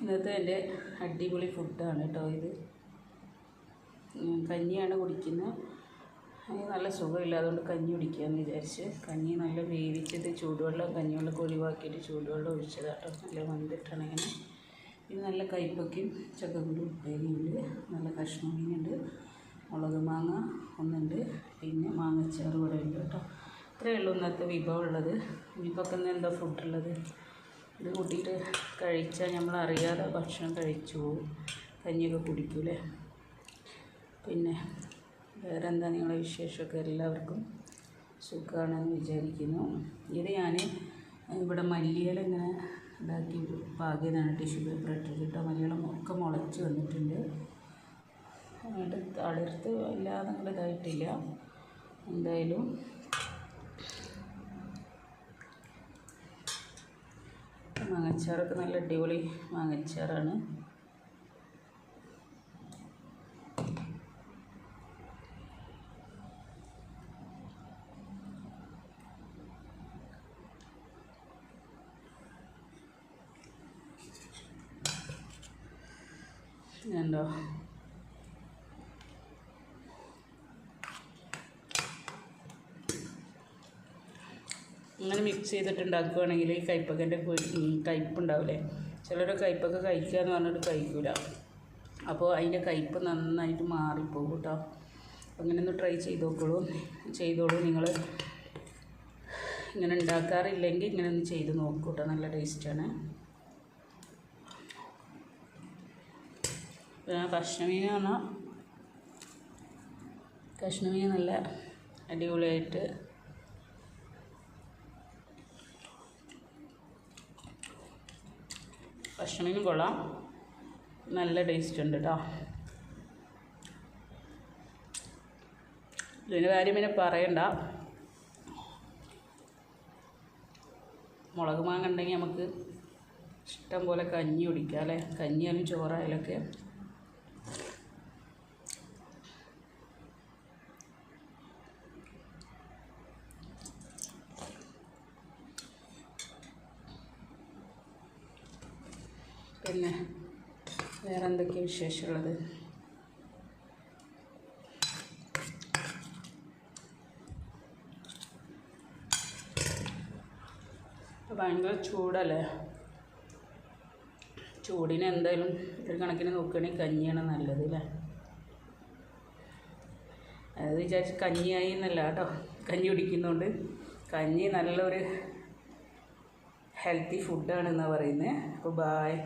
ഇന്നത്തെ എന്റെ അടിപൊളി ഫുഡാണ് കേട്ടോ ഇത്. കഞ്ഞിയാണ് കുടിക്കുന്നത്. നല്ല സുഖമില്ല അതുകൊണ്ട് കഞ്ഞി കുടിക്കാമെന്ന് വിചാരിച്ച് കഞ്ഞി നല്ല വേവിച്ചിട്ട് ചൂടുവെള്ളം കഞ്ഞിവെള്ളമൊക്കെ ഒഴിവാക്കിയിട്ട് ചൂടുവെള്ളം ഒഴിച്ചത് കേട്ടോ. നല്ല വന്നിട്ടാണ് ഇങ്ങനെ. ഇത് നല്ല കയ്പയ്ക്കും ചക്കക്കുരു ഉപ്പേരിയുണ്ട് നല്ല കഷ്ണം മീനുണ്ട് മുളക് മാങ്ങ ഒന്നുണ്ട് പിന്നെ മാങ്ങച്ചാറ് ഇവിടെ ഉണ്ട് കേട്ടോ. ഇത്രയേ ഉള്ളൂ ഇന്നത്തെ വിഭവം ഉള്ളത്. ഇനിയിപ്പോൾ എന്താ ഫുഡ് ഫുഡുള്ളത് ഇത് കൂട്ടിയിട്ട് കഴിച്ചാൽ നമ്മൾ അറിയാതെ ഭക്ഷണം കഴിച്ചു പോകും കഞ്ഞിയൊക്കെ കുടിക്കൂലേ? പിന്നെ വേറെ എന്താ നിങ്ങളെ വിശേഷമൊക്കെ? എല്ലാവർക്കും സുഖമാണെന്ന് വിചാരിക്കുന്നു. ഇത് ഞാൻ ഇവിടെ മല്ലിയില ഇങ്ങനെ ഇതാക്കി പാകിയതാണ്. ടിഷ്യൂ പേപ്പർ ഇട്ടിട്ട് മല്ലികളും ഒക്കെ മുളച്ച് വന്നിട്ടുണ്ട്. എന്നിട്ട് തളിർത്ത് വല്ലാതെ ഇതായിട്ടില്ല. എന്തായാലും മാങ്ങച്ചാറൊക്കെ നല്ല അടിപൊളി മാങ്ങച്ചാറാണ് ഉണ്ടോ ഇങ്ങനെ മിക്സ് ചെയ്തിട്ട് ഉണ്ടാക്കുകയാണെങ്കിൽ ഈ കയ്പക്കന്റെ ഉണ്ടാവില്ലേ ചിലർ കയ്പൊക്കെ കഴിക്കുക എന്ന് പറഞ്ഞിട്ട് കഴിക്കൂല. അപ്പോൾ അതിന്റെ കയ്പ് നന്നായിട്ട് മാറിപ്പോകും കേട്ടോ. അങ്ങനെ ഒന്ന് ട്രൈ ചെയ്ത് നോക്കുള്ളൂ ചെയ്തോളൂ. നിങ്ങൾ ഇങ്ങനെ ഉണ്ടാക്കാറില്ലെങ്കിൽ ഇങ്ങനെ ഒന്ന് ചെയ്ത് നോക്കൂ കേട്ടോ. നല്ല ടേസ്റ്റാണ് കഷ്ണമീൻ പറഞ്ഞാൽ കഷ്ണമീൻ നല്ല അടിപൊളിയായിട്ട് കഷ്ണമീനും കൊള്ളാം. നല്ല ടേസ്റ്റ് ഉണ്ട് കേട്ടോ ഇതിന്റെ കാര്യം പിന്നെ പറയണ്ട. മുളക് മാങ്ങ ഉണ്ടെങ്കിൽ നമുക്ക് ഇഷ്ടം പോലെ കഞ്ഞി കുടിക്കാം അല്ലേ? കഞ്ഞിയാലും ചോറായാലൊക്കെ. പിന്നെ വേറെ എന്തൊക്കെയാണ് വിശേഷമുള്ളത് ഭയങ്കര ചൂടല്ലേ? ചൂടിന് എന്തായാലും ഒരു കണക്കിന് നോക്കുകയാണെങ്കിൽ കഞ്ഞിയാണ് നല്ലത് അല്ലേ? അത് വിചാരിച്ച് കഞ്ഞിയായി എന്നല്ല കേട്ടോ. കഞ്ഞി കുടിക്കുന്നതുകൊണ്ട് കഞ്ഞി നല്ലൊരു ഹെൽത്തി ഫുഡാണെന്നാണ് പറയുന്നത് അപ്പോൾ ബായ്.